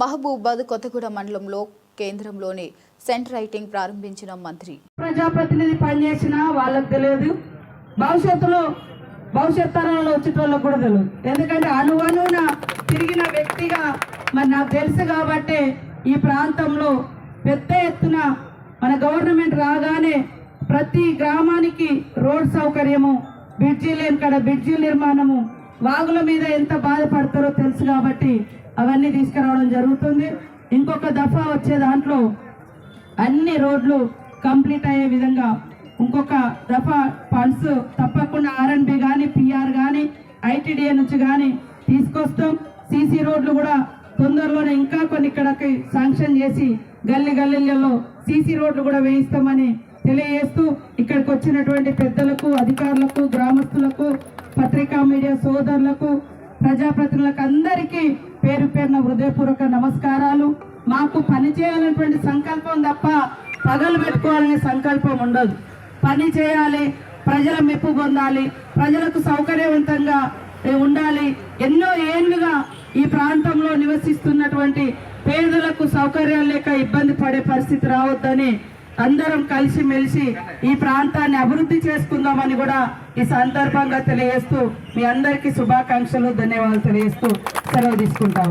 మహబూబాద్ కొత్తగూడ మండలంలో కేంద్రంలోని cent writing ప్రారంభించిన మంత్రి. ప్రజాప్రతినిధి పనిచేసినా వాళ్ళకి తెలియదు. భవిష్యత్తులో భవిష్యత్ తరాలలో వచ్చేటోళ్ళకి కూడా తెలియదు. ఎందుకంటే అనువనున తిరిగిన వ్యక్తిగా మరి నాకు తెలుసు కాబట్టే ఈ ప్రాంతంలో పెద్ద ఎత్తున మన గవర్నమెంట్ రాగానే ప్రతి గ్రామానికి రోడ్ సౌకర్యము బ్రిడ్జి లేని కాడ బ్రిడ్జి నిర్మాణము వాగుల మీద ఎంత బాధపడతారో తెలుసు కాబట్టి అవన్నీ తీసుకురావడం జరుగుతుంది. ఇంకొక దఫా వచ్చే దాంట్లో అన్ని రోడ్లు కంప్లీట్ అయ్యే విధంగా ఇంకొక దఫా ఫండ్స్ తప్పకుండా ఆర్ఎన్బి కానీ పిఆర్ కానీ ఐటీడీఏ నుంచి కానీ తీసుకొస్తాం. సీసీ రోడ్లు కూడా తొందరలోనే ఇంకా కొన్ని ఇక్కడకి శాంక్షన్ చేసి గల్లీ గల్లీలలో సీసీ రోడ్లు కూడా వేయిస్తామని తెలియజేస్తూ ఇక్కడికి వచ్చినటువంటి పెద్దలకు అధికారులకు గ్రామస్తులకు పత్రికా మీడియా సోదరులకు ప్రజాప్రతినిధులకు అందరికీ పేరు పేరున హృదయపూర్వక నమస్కారాలు. మాకు పని చేయాలనేటువంటి సంకల్పం తప్ప పగలు పెట్టుకోవాలనే సంకల్పం ఉండదు. పని చేయాలి ప్రజల మెప్పు పొందాలి ప్రజలకు సౌకర్యవంతంగా ఉండాలి. ఎన్నో ఏళ్ళుగా ఈ ప్రాంతంలో నివసిస్తున్నటువంటి పేదలకు సౌకర్యాలు లేక ఇబ్బంది పడే పరిస్థితి రావద్దని అందరం కలిసి మెలిసి ఈ ప్రాంతాన్ని అభివృద్ధి చేసుకుందామని కూడా ఈ సందర్భంగా తెలియజేస్తూ మీ అందరికీ శుభాకాంక్షలు ధన్యవాదాలు తెలియజేస్తూ సెలవు తీసుకుంటా